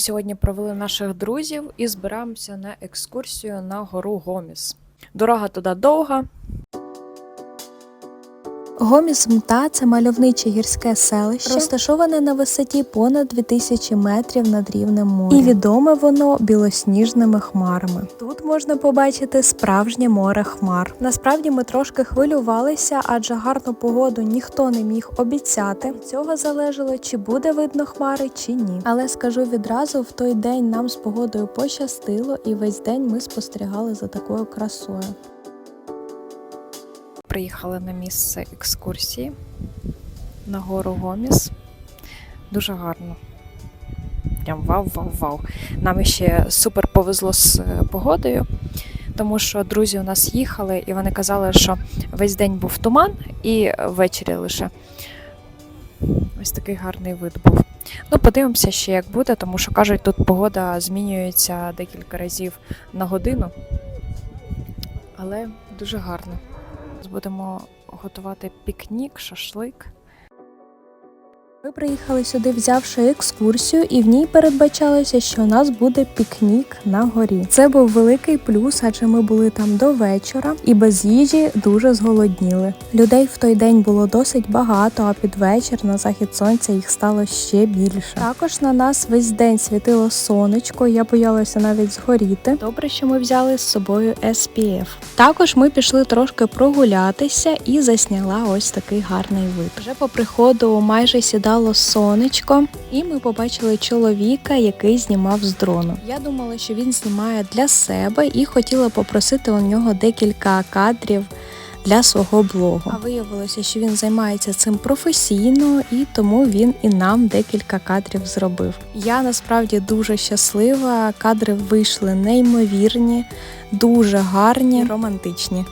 сьогодні провели наших друзів і збираємося на екскурсію на гору Гоміс. Дорога туди довга. Гоміс Мта це мальовниче гірське селище, розташоване на висоті понад 2000 метрів над рівнем моря. І відоме воно білосніжними хмарами. Тут можна побачити справжнє море хмар. Насправді ми трошки хвилювалися, адже гарну погоду ніхто не міг обіцяти. Від цього залежало, чи буде видно хмари, чи ні. Але скажу відразу, в той день нам з погодою пощастило, і весь день ми спостерігали за такою красою. Приїхали на місце екскурсії на гору Гоміс. Дуже гарно. Прям вау, вау, вау. Нам ще супер повезло з е, погодою, тому що друзі у нас їхали і вони казали, що весь день був туман і ввечері лише ось такий гарний вид був. Ну, подивимося ще, як буде, тому що кажуть, тут погода змінюється декілька разів на годину. Але дуже гарно. Будемо готувати пікнік, шашлик. Ми приїхали сюди, взявши екскурсію, і в ній передбачалося, що у нас буде пікнік на горі. Це був великий плюс, адже ми були там до вечора і без їжі дуже зголодніли. Людей в той день було досить багато, а під вечір на захід сонця їх стало ще більше. Також на нас весь день світило сонечко. Я боялася навіть згоріти. Добре, що ми взяли з собою SPF. Також ми пішли трошки прогулятися і засняла ось такий гарний вид. Вже по приходу майже сідало сонечко, і ми побачили чоловіка, який знімав з дрону. Я думала, що він знімає для себе і хотіла попросити у нього декілька кадрів. Для свого блогу. А виявилося, що він займається цим професійно, і тому він і нам декілька кадрів зробив. Я насправді дуже щаслива. Кадри вийшли неймовірні, дуже гарні, романтичні.